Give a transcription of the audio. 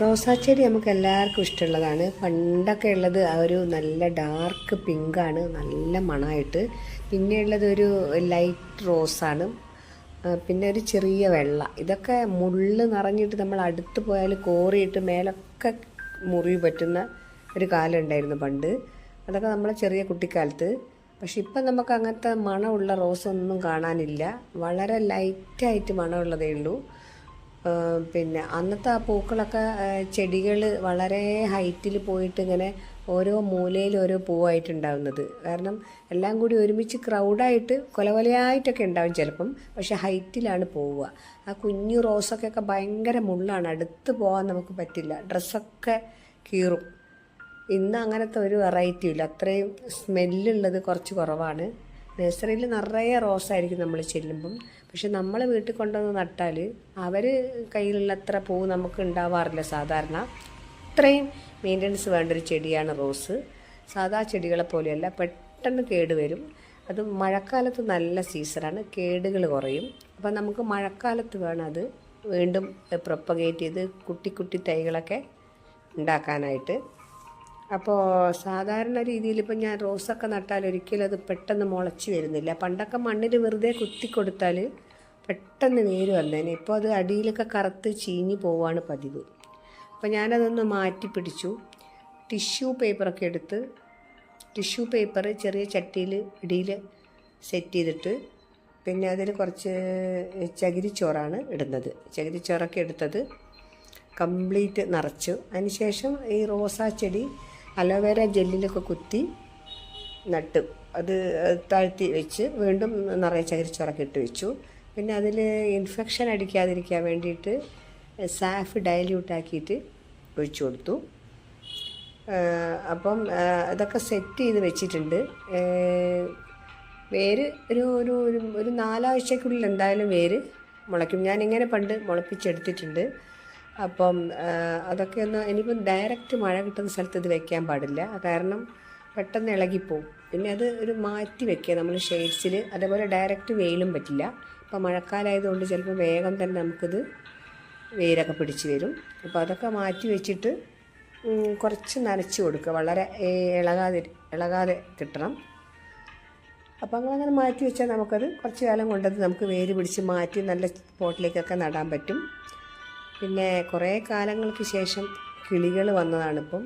റോസാച്ചെടി നമുക്ക് എല്ലാവർക്കും ഇഷ്ടമുള്ളതാണ്. പണ്ടൊക്കെ ഉള്ളത് ഒരു നല്ല ഡാർക്ക് പിങ്കാണ് നല്ല മണമായിട്ട്. പിന്നെ ഉള്ളത് ഒരു ലൈറ്റ് റോസാണ് പിന്നെ ഒരു ചെറിയ വെള്ള. ഇതൊക്കെ മുള്ള് നിറഞ്ഞിട്ട് നമ്മൾ അടുത്ത് പോയാൽ കോറിയിട്ട് മേലൊക്കെ മുറിവ് പറ്റുന്ന ഒരു കാലം ഉണ്ടായിരുന്നു പണ്ട്. അതൊക്കെ നമ്മളെ ചെറിയ കുട്ടിക്കാലത്ത്. പക്ഷെ ഇപ്പം നമുക്ക് അങ്ങനത്തെ മണമുള്ള റോസൊന്നും കാണാനില്ല. വളരെ ലൈറ്റായിട്ട് മണമുള്ളതേ ഉള്ളൂ. പിന്നെ അന്നത്തെ ആ പൂക്കളൊക്കെ ചെടികൾ വളരെ ഹൈറ്റിൽ പോയിട്ട് ഇങ്ങനെ ഓരോ മൂലയിൽ ഓരോ പൂവായിട്ടുണ്ടാവുന്നത്. കാരണം എല്ലാം കൂടി ഒരുമിച്ച് ക്രൗഡായിട്ട് കൊലകൊലയായിട്ടൊക്കെ ഉണ്ടാവും ചിലപ്പം. പക്ഷെ ഹൈറ്റിലാണ് പോവുക. ആ കുഞ്ഞു റോസൊക്കെ ഒക്കെ ഭയങ്കര മുള്ളാണ്. അടുത്ത് പോകാൻ നമുക്ക് പറ്റില്ല. ഡ്രസ്സൊക്കെ കീറും. ഇന്ന് അങ്ങനത്തെ ഒരു വെറൈറ്റി ഇല്ല അത്രയും സ്മെല്ലുള്ളത് കുറച്ച് കുറവാണ്. നഴ്സറിയിൽ നിറയെ റോസായിരിക്കും നമ്മൾ ചെല്ലുമ്പം. പക്ഷെ നമ്മൾ വീട്ടിൽ കൊണ്ടുവന്ന് നട്ടാൽ അവർ കയ്യിലുള്ള അത്ര പൂ നമുക്ക് ഉണ്ടാവാറില്ല സാധാരണ. ഇത്രയും മെയിന്റനൻസ് വേണ്ട ഒരു ചെടിയാണ് റോസ്. സാധാ ചെടികളെ പോലെയല്ല പെട്ടെന്ന് കേടുവരും അത് മഴക്കാലത്ത് നല്ല സീസണാണ് കേടുകൾ കുറയും. അപ്പം നമുക്ക് മഴക്കാലത്ത് വേണം അത് വീണ്ടും പ്രൊപ്പഗേറ്റ് ചെയ്ത് കുട്ടി കുട്ടി തൈകളൊക്കെ ഉണ്ടാക്കാനായിട്ട്. അപ്പോൾ സാധാരണ രീതിയിൽ ഇപ്പം ഞാൻ റോസൊക്കെ നട്ടാൽ ഒരിക്കലും അത് പെട്ടെന്ന് മുളച്ച് വരുന്നില്ല. പണ്ടൊക്കെ മണ്ണിൽ വെറുതെ കുത്തി കൊടുത്താൽ പെട്ടെന്ന് വേര് വന്നേനെ ഇപ്പോൾ അത് അടിയിലൊക്കെ കറുത്ത് ചീഞ്ഞ് പോവാണ് പതിവ്. അപ്പോൾ ഞാനതൊന്ന് മാറ്റി പിടിച്ചു. ടിഷ്യൂ പേപ്പറൊക്കെ എടുത്ത് ടിഷ്യൂ പേപ്പർ ചെറിയ ചട്ടിയിൽ ഇടിയിൽ സെറ്റ് ചെയ്തിട്ട് പിന്നെ അതിൽ കുറച്ച് ചകിരിച്ചോറാണ് ഇടുന്നത്. ചകിരിച്ചോറൊക്കെ എടുത്തത് കംപ്ലീറ്റ് നിറച്ചു. അതിനുശേഷം ഈ റോസാ ചെടി അലോവേര ജെല്ലിലൊക്കെ കുത്തി നട്ടു. അത് താഴ്ത്തി വെച്ച് വീണ്ടും നിറയെ ചകിരിച്ചോറൊക്കെ ഇട്ട് വെച്ചു. പിന്നെ അതിൽ ഇൻഫെക്ഷൻ അടിക്കാതിരിക്കാൻ വേണ്ടിയിട്ട് സാഫ് ഡയല്യൂട്ട് ആക്കിയിട്ട് ഒഴിച്ചു കൊടുത്തു. അപ്പം അതൊക്കെ സെറ്റ് ചെയ്ത് വെച്ചിട്ടുണ്ട്. വേര് ഒരു ഒരു ഒരു നാലാഴ്ചക്കുള്ളിൽ എന്തായാലും വേര് മുളയ്ക്കും. ഞാനിങ്ങനെ പണ്ട് മുളപ്പിച്ചെടുത്തിട്ടുണ്ട്. അപ്പം അതൊക്കെ ഒന്ന് ഇനിയിപ്പം ഡയറക്റ്റ് മഴ കിട്ടുന്ന സ്ഥലത്ത് ഇത് വെക്കാൻ പാടില്ല. കാരണം പെട്ടെന്ന് ഇളകിപ്പോവും. പിന്നെ അത് ഒരു മാറ്റി വെക്കുക. നമ്മൾ ഷെയ്ഡ്സിൽ അതേപോലെ ഡയറക്റ്റ് വെയിലും പറ്റില്ല. ഇപ്പം മഴക്കാലമായതുകൊണ്ട് ചിലപ്പോൾ വേഗം തന്നെ നമുക്കിത് വെയിലൊക്കെ പിടിച്ച് വരും. അപ്പോൾ അതൊക്കെ മാറ്റി വെച്ചിട്ട് കുറച്ച് നനച്ച് കൊടുക്കുക. വളരെ ഇളകാതെ ഇളകാതെ കിട്ടണം. അപ്പോൾ അങ്ങനെ അങ്ങനെ മാറ്റി വെച്ചാൽ നമുക്കത് കുറച്ച് കാലം കൊണ്ടത് നമുക്ക് വേര് പിടിച്ച് മാറ്റി നല്ല പോട്ടിലേക്കൊക്കെ നടാൻ പറ്റും. പിന്നെ കുറേ കാലങ്ങൾക്ക് ശേഷം കിളികൾ വന്നതാണിപ്പം.